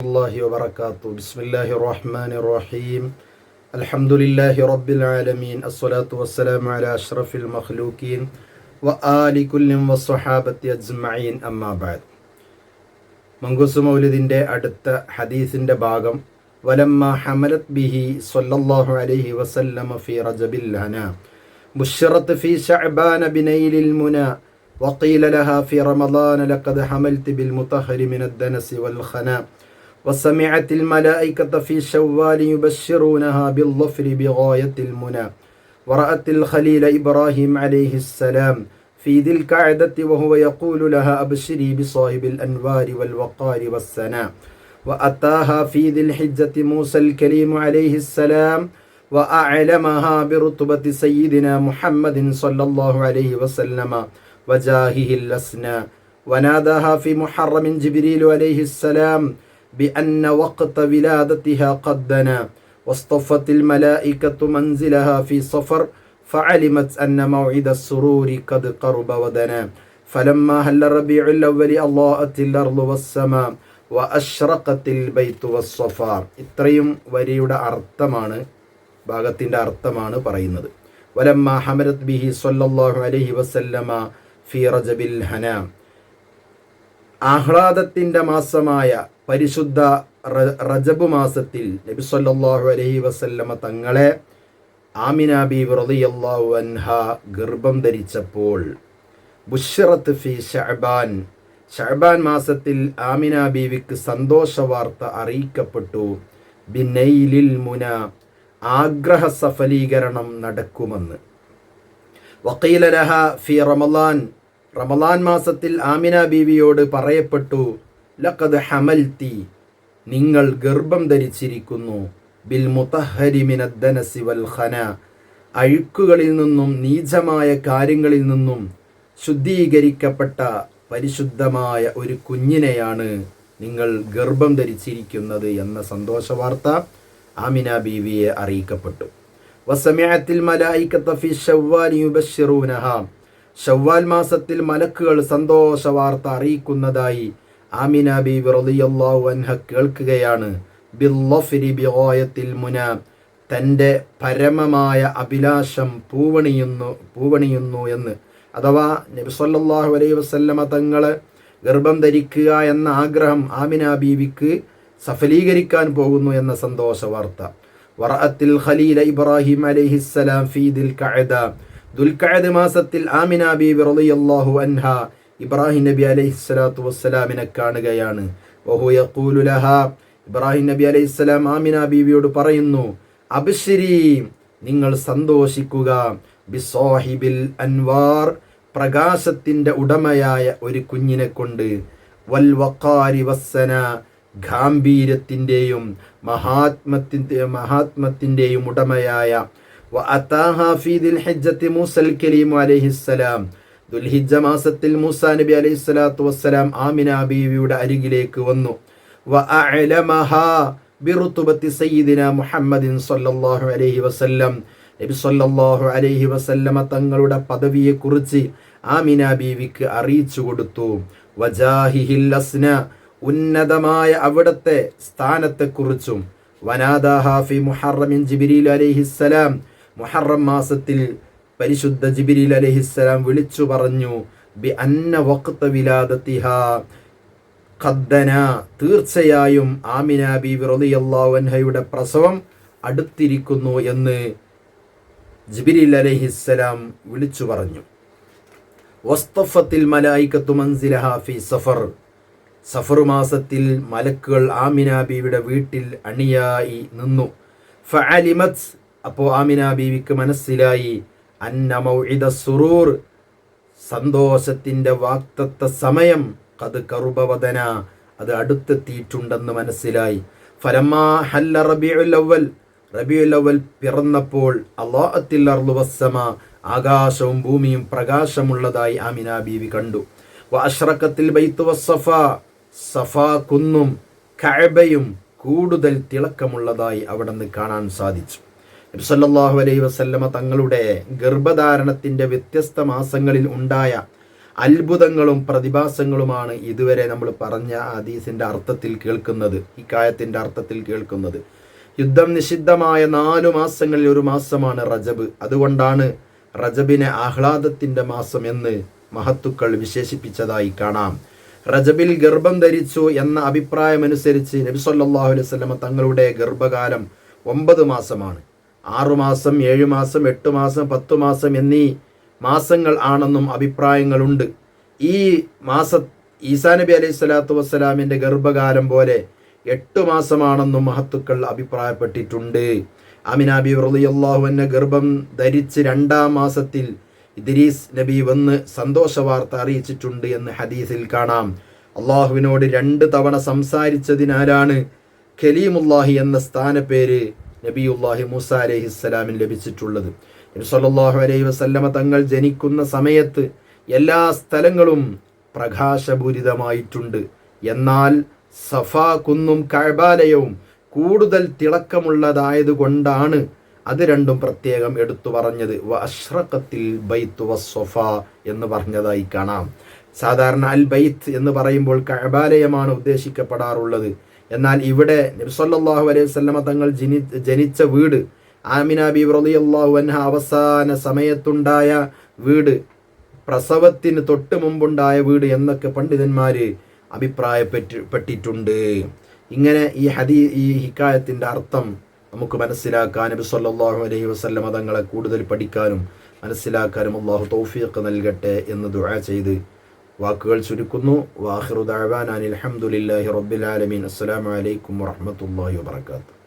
الله وبركاته بسم الله الرحمن الرحيم الحمد لله رب العالمين الصلاة والسلام على أشرف المخلوقين وآل كل والصحابة أجمعين أما بعد മങ്കൂസ് മൗലിദിൻ്റെ അടുത്ത ഹദീസിൻ്റെ ഭാഗം വലമ്മ ഹമലത് ബിഹി സല്ലല്ലാഹു അലൈഹി വസല്ലമ ഫി റജബിൽ ഹന ബുശ്റത്ത് ഫി ശഅബാന ബിനൈലിൽ മുന وقيل لها في رمضان لقد حملت بالمطهر من الدنس والخنا وسمعت الملائكة في شوال يبشرونها بالظفر بغاية المنى. ورأت الخليل إبراهيم عليه السلام في ذي الكعدة وهو يقول لها أبشري بصاحب الأنوار والوقار والسناء وأتاها في ذي الحجة موسى الكريم عليه السلام وأعلمها برتبة سيدنا محمد صلى الله عليه وسلم وجاهه الأسنى. وناداها في محرم جبريل عليه السلام بأن وقت ولادتها قد دنا واصطفت الملائكة منزلها في صفر فعلمت أن موعد السرور قد قرب ودنا فلما هل الربيع الأول أضاءت الأرض والسماء وأشرقت البيت والصفا ഇത്രയും വരിയുടെ അർത്ഥമാണ് ഭാഗത്തിൻ്റെ അർത്ഥമാണ് പറയുന്നത് വലമ്മ ഹമരത് ബിഹി സല്ലല്ലാഹു അലൈഹി വസല്ലമ ഫി റജബിൽ ഹന ആഹ്ലാദത്തിന്റെ മാസമായ പരിശുദ്ധ റജബ് മാസത്തിൽ നബി സല്ലാഹു അലഹി വസല്ലമ തങ്ങളെ ആമിന ബി റളിയല്ലാഹു അൻഹ ഗർഭം ധരിച്ചപ്പോൾ ബുഷറത്ത് ഫി ഷഹബാൻ ഷഹബാൻ മാസത്തിൽ ആമിന ബീവിക്ക് സന്തോഷ വാർത്ത അറിയിക്കപ്പെട്ടു. ബിനൈലിൽ മുന ആഗ്രഹ സഫലീകരണം നടക്കുമെന്ന്. വക്കീലരഹ ഫി റമലാൻ റമലാൻ മാസത്തിൽ ആമിന ബീവിയോട് പറയപ്പെട്ടു ലഖദ് ഹമൽത്തി നിങ്ങൾ ഗർഭം ധരിച്ചിരിക്കുന്നു. ബിൽ മുത്തഹരിമിനദ്ദനസി വൽ ഖന. അഴുക്കുകളിൽ നിന്നും നീചമായ കാര്യങ്ങളിൽ നിന്നും ശുദ്ധീകരിക്കപ്പെട്ട പരിശുദ്ധമായ ഒരു കുഞ്ഞിനെയാണ് നിങ്ങൾ ഗർഭം ധരിച്ചിരിക്കുന്നത് എന്ന സന്തോഷ വാർത്ത ആമിന ബീവിയെ അറിയിക്കപ്പെട്ടു. വസമയത്തിൽ മലായിക്കത്തഫി ഷവ്വാൽ യുബശ്ശിറൂനഹ. ഷവ്വാൽ മാസത്തിൽ മലക്കുകൾ സന്തോഷ വാർത്ത അറിയിക്കുന്നതായി ആമിന ബി റളിയല്ലാഹു അൻഹ കേൾക്കുകയാണ്. മുന തന്റെ പരമമായ അഭിലാഷം പൂവണിയുന്നു പൂവണിയുന്നു എന്ന്. അഥവാ നബി അലൈ വസല്ലമ തങ്ങൾ ഗർഭം ധരിക്കുക എന്ന ആഗ്രഹം ആമിന ബീവിക്ക് സഫലീകരിക്കാൻ പോകുന്നു എന്ന സന്തോഷ വാർത്ത വറഅത്തിൽ ഖലീല ഇബ്രാഹിം അലൈഹിസ്സലാം ഫീ ദിൽ കഅദ ദുൽഖഅദ് മാസത്തിൽ ആമിന ബീബി റളിയല്ലാഹു അൻഹ ഇബ്രാഹിം നബി അലൈഹി സ്വലാത്തു വസ്സലാമിനെ കാണുകയാണ്. വഹു യഖൂലു ലഹ. ഇബ്രാഹിം നബി അലൈഹി സ്വലാം ആമിന ബീവിയോട് പറയുന്നു അബ്ശിരി നിങ്ങൾ സന്തോഷിക്കുക. ബിസോഹിബിൽ അൻവാർ പ്രകാശത്തിന്റെ ഉടമയായ ഒരു കുഞ്ഞിനെ കൊണ്ട്. വൽ വക്കാരി വസ്സന ഗാംഭീര്യത്തിന്റെയും മഹാത്മത്തിന്റെ മഹാത്മത്തിന്റെയും ഉടമയായ ദുൽഹിജ മാസത്തിൽ മൂസ നബി അലൈഹി സ്വലാത്തു വസ്സലാം ആമിന ബീവിയുടെ അരികിലേക്ക് വന്നു. മുഹമ്മദിൻ സല്ലല്ലാഹു അലൈഹി വസല്ലം. നബി സല്ലല്ലാഹു അലൈഹി വസല്ലമ തങ്ങളുടെ പദവിയെക്കുറിച്ച് ആമിന ബീവിക്ക് അറിയിച്ചു കൊടുത്തു. വജാഹിഹിൽ അസ്ന ഉന്നതമായ അവിടത്തെ സ്ഥാനത്തെക്കുറിച്ചും. വനാദാഹാഫി മുഹറമിൻ ജിബിരിൽ അലഹിസ്സലാം മുഹറം മാസത്തിൽ പരിശുദ്ധ ജിബിരിൽ അലഹിസ്സലാം വിളിച്ചു പറഞ്ഞു ബി അന്ന വക്ത വിലാദത്തിഹ ഖദ്ദന. തീർച്ചയായും ആമിന ബി വിറലിയല്ലാവൻഹയുടെ പ്രസവം അടുത്തിരിക്കുന്നു എന്ന് ജിബിരിൽ അലഹിസ്സലാം വിളിച്ചു പറഞ്ഞു. വസ്തഫത്തിൽ മലായിക്കത്തു മൻസിലഹ ഫി സഫർ. സഫർ മാസത്തിൽ മലക്കുകൾ ആമിന ബീവിയുടെ വീട്ടിൽ അണിയായി നിന്നു. ഫഅലിമത് അപ്പോൾ ആമിന ബീവിക്ക് മനസ്സിലായി. അന്ന മൗഇദ സുറൂർ സന്തോഷത്തിന്റെ വാക്തത്വ സമയം കത് കറുപവദന അത് അടുത്തെത്തിയിട്ടുണ്ടെന്ന് മനസ്സിലായി. ഫലമാ ഹല്ല റബിയുൽ അവൽ റബിയുൽ അവൽ പിറന്നപ്പോൾ അള്ളാഹത്തിൽ അർലുവസ്സമ ആകാശവും ഭൂമിയും പ്രകാശമുള്ളതായി ആമിന ബീവി കണ്ടു. അഷ്റക്കത്തിൽ ബൈത്തു വസ്സഫ സഫ കുന്നും കഴബയും കൂടുതൽ തിളക്കമുള്ളതായി അവിടെ നിന്ന് കാണാൻ സാധിച്ചു. നബിസല്ലാഹു അലൈഹി വസല്ലമ തങ്ങളുടെ ഗർഭധാരണത്തിന്റെ വ്യത്യസ്ത മാസങ്ങളിൽ ഉണ്ടായ അത്ഭുതങ്ങളും പ്രതിഭാസങ്ങളുമാണ് ഇതുവരെ നമ്മൾ പറഞ്ഞ ഹദീസിന്റെ അർത്ഥത്തിൽ കേൾക്കുന്നത് ഇക്കായത്തിന്റെ അർത്ഥത്തിൽ കേൾക്കുന്നത്. യുദ്ധം നിഷിദ്ധമായ നാലു മാസങ്ങളിൽ ഒരു മാസമാണ് റജബ്. അതുകൊണ്ടാണ് റജബിനെ ആഹ്ലാദത്തിന്റെ മാസം എന്ന് മഹത്തുക്കൾ വിശേഷിപ്പിച്ചതായി കാണാം. റജബിൽ ഗർഭം ധരിച്ചു എന്ന അഭിപ്രായമനുസരിച്ച് നബി സല്ലല്ലാഹു അലൈഹി വസല്ലമ തങ്ങളുടെ ഗർഭകാലം ഒമ്പത് മാസമാണ്. ആറുമാസം ഏഴു മാസം എട്ട് മാസം പത്തു മാസം എന്നീ മാസങ്ങൾ ആണെന്നും അഭിപ്രായങ്ങളുണ്ട്. ഈ മാസ ഈസാ നബി അലൈഹി സ്വലാത്തു വസ്സലാമിന്റെ ഗർഭകാലം പോലെ എട്ട് മാസമാണെന്നും മഹത്തുക്കൾ അഭിപ്രായപ്പെട്ടിട്ടുണ്ട്. അമിനാബി റളിയല്ലാഹു അന്ന ഗർഭം ധരിച്ച് രണ്ടാം മാസത്തിൽ ഇദ്രീസ് നബി വന്ന് സന്തോഷ വാർത്ത അറിയിച്ചിട്ടുണ്ട് എന്ന് ഹദീസിൽ കാണാം. അള്ളാഹുവിനോട് രണ്ട് തവണ സംസാരിച്ചതിനാലാണ് ഖലീമുല്ലാഹി എന്ന സ്ഥാനപ്പേര് നബിയുല്ലാഹി മൂസ അലഹിസ്സലാമിന് ലഭിച്ചിട്ടുള്ളത്. നബി സല്ലല്ലാഹു അലൈഹി വസല്ലമ തങ്ങൾ ജനിക്കുന്ന സമയത്ത് എല്ലാ സ്ഥലങ്ങളും പ്രകാശപൂരിതമായിട്ടുണ്ട്. എന്നാൽ സഫ കുന്നും കഴബാലയവും കൂടുതൽ തിളക്കമുള്ളതായതുകൊണ്ടാണ് അത് രണ്ടും പ്രത്യേകം എടുത്തു പറഞ്ഞത്. അഷ്റഖത്തിൽ ബൈത്ത് വസ്സഫ എന്ന് പറഞ്ഞതായി കാണാം. സാധാരണ അൽ ബൈത്ത് എന്ന് പറയുമ്പോൾ കഴബാലയമാണ് ഉദ്ദേശിക്കപ്പെടാറുള്ളത്. എന്നാൽ ഇവിടെ നബ്സല്ലാഹു അലൈഹി വസല്ലമ തങ്ങൾ ജനി ജനിച്ച വീട് ആമിന ബി റളിയല്ലാഹു അൻഹ അവസാന സമയത്തുണ്ടായ വീട്. പ്രസവത്തിന് തൊട്ട് മുമ്പുണ്ടായ വീട് എന്നൊക്കെ പണ്ഡിതന്മാർ അഭിപ്രായപ്പെട്ടിട്ടുണ്ട് ഇങ്ങനെ ഈ ഹദീ ഈ ഹിക്കായത്തിന്റെ അർത്ഥം നമുക്ക് മനസ്സിലാക്കാൻ നബി സല്ലാഹു അലൈഹി വസല്ലമ തങ്ങളെ കൂടുതൽ പഠിക്കാനും മനസ്സിലാക്കാനും അള്ളാഹു തൗഫീഖ് നൽകട്ടെ എന്ന് ദുഴ ചെയ്ത് വാക്കുകൾ ചുരുക്കുന്നു. വാഹിറു അനിൽഹമുല്ലാഹി ആലമീൻ. അസ്സലാമു അലൈക്കും വറഹ്മത്തുള്ളാഹി വബറകാതുഹു.